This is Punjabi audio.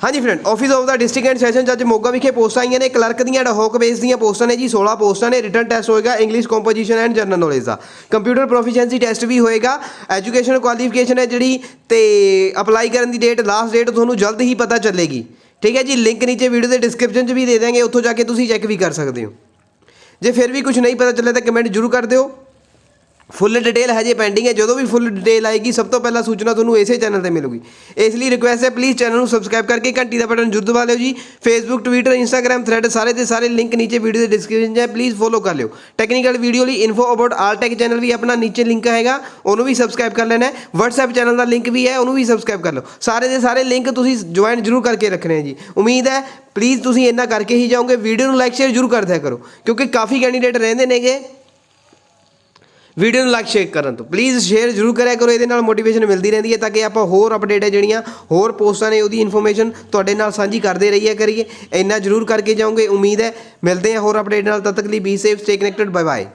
ਹਾਂਜੀ friend office of the district and session ਜੱਜ ਮੋਗਾ ਵਿਖੇ ਪੋਸਟਾਂ ਆਈਆਂ ਨੇ। ਕਲਰਕ ਦੀਆਂ ਡਹੋਕ ਬੇਸ ਦੀਆਂ ਪੋਸਟਾਂ ਨੇ ਜੀ 16 ਪੋਸਟਾਂ ਨੇ। ਰਿਟਨ ਟੈਸਟ ਹੋਏਗਾ English composition and general knowledge the. Computer proficiency test ਵੀ ਹੋਏਗਾ। ਐਜੂਕੇਸ਼ਨ ਕੁਆਲੀਫਿਕੇਸ਼ਨ ਹੈ ਜਿਹੜੀ ਤੇ ਅਪਲਾਈ ਕਰਨ ਦੀ ਡੇਟ ਲਾਸਟ ਡੇਟ ਤੁਹਾਨੂੰ ਜਲਦ ਹੀ ਪਤਾ ਚੱਲੇਗੀ। ਠੀਕ ਹੈ ਜੀ ਲਿੰਕ ਨੀਚੇ ਵੀਡੀਓ ਦੇ ਡਿਸਕ੍ਰਿਪਸ਼ਨ 'ਚ ਵੀ ਦੇ ਦਾਂਗੇ ਉੱਥੋਂ ਜਾ ਕੇ ਤੁਸੀਂ ਚੈੱਕ ਵੀ ਕਰ ਸਕਦੇ ਹੋ। ਜੇ ਫਿਰ ਵੀ ਕੁਝ ਨਹੀਂ ਪਤਾ ਚੱਲੇ ਤਾਂ ਕਮੈਂਟ ਜ਼ਰੂਰ ਕਰ ਦਿਓ। ਫੁੱਲ ਡਿਟੇਲ ਹਜੇ ਪੈਂਡਿੰਗ ਹੈ, ਜਦੋਂ ਵੀ ਫੁੱਲ ਡਿਟੇਲ ਆਏਗੀ, ਸਭ ਤੋਂ ਪਹਿਲਾਂ ਸੂਚਨਾ ਤੁਹਾਨੂੰ ਇਸੇ ਚੈਨਲ ਤੇ ਮਿਲੂਗੀ। ਇਸ ਲਈ ਰਿਕੁਐਸਟ ਹੈ ਪਲੀਜ਼ ਚੈਨਲ ਨੂੰ ਸਬਸਕ੍ਰਾਈਬ ਕਰਕੇ ਘੰਟੀ ਦਾ ਬਟਨ ਜ਼ਰੂਰ ਦਬਾ ਲਿਓ ਜੀ। ਫੇਸਬੁੱਕ ਟਵਿੱਟਰ ਇੰਸਟਾਗ੍ਰam ਥ੍ਰੈਡ ਸਾਰੇ ਦੇ ਸਾਰੇ ਲਿੰਕ ਨੀਚੇ ਵੀਡੀਓ ਦੇ ਡਿਸਕ੍ਰਿਪਸ਼ਨ 'ਚ ਹੈ ਪਲੀਜ਼ ਫੋਲੋ ਕਰ ਲਿਓ। ਟੈਕਨੀਕਲ ਵੀਡੀਓ ਲਈ info about all tech channel ਵੀ ਆਪਣਾ ਨੀਚੇ ਲਿੰਕ ਹੈਗਾ, ਉਹਨੂੰ ਵੀ ਸਬਸਕ੍ਰਾਈਬ ਕਰ ਲੈਣਾ ਹੈ। WhatsApp ਚੈਨਲ ਦਾ ਲਿੰਕ ਵੀ ਹੈ, ਉਹਨੂੰ ਵੀ ਸਬਸਕ੍ਰਾਈਬ ਕਰ ਲਓ। ਸਾਰੇ ਦੇ ਸਾਰੇ ਲਿੰਕ ਤੁਸੀਂ ਜੁਆਇਨ ਜ਼ਰੂਰ ਕਰਕੇ ਰੱਖਣੇ ਹੈ ਜੀ। ਉਮੀਦ ਹੈ ਪਲੀਜ਼ ਤੁਸੀਂ ਇੰਨਾ ਕਰਕੇ ਹੀ ਜਾਓਗੇ ਵੀਡੀਓ ਨੂੰ ਲਾਈਕ ਸ਼ੇਅਰ ਜ਼ਰੂਰ ਕਰ ਦਿਆ ਕਰੋ, ਕਿਉਂਕਿ ਕਾਫੀ ਕੈਂਡੀਡੇਟ ਰਹਿੰਦੇ ਨੇਗੇ। ਵੀਡੀਓ ਨੂੰ ਲਾਈਕ ਸ਼ੇਅਰ ਕਰਨ ਤੋਂ। ਪਲੀਜ਼ ਸ਼ੇਅਰ ਜ਼ਰੂਰ ਕਰਿਆ ਕਰੋ, ਇਹਦੇ ਨਾਲ ਮੋਟੀਵੇਸ਼ਨ ਮਿਲਦੀ ਰਹਿੰਦੀ ਹੈ ਤਾਂ ਕਿ ਆਪਾਂ ਹੋਰ ਅਪਡੇਟ ਹੈ ਜਿਹੜੀਆਂ ਹੋਰ ਪੋਸਟਾਂ ਨੇ, ਉਹਦੀ ਇਨਫੋਰਮੇਸ਼ਨ ਤੁਹਾਡੇ ਨਾਲ ਸਾਂਝੀ ਕਰਦੇ ਰਹੀਏ, ਕਰੀਏ। ਇੰਨਾ ਜ਼ਰੂਰ ਕਰਕੇ ਜਾਓਗੇ, ਉਮੀਦ ਹੈ, ਮਿਲਦੇ ਹਾਂ ਹੋਰ ਅਪਡੇਟ ਨਾਲ, ਤਦ ਤੱਕ ਲਈ be safe stay connected bye bye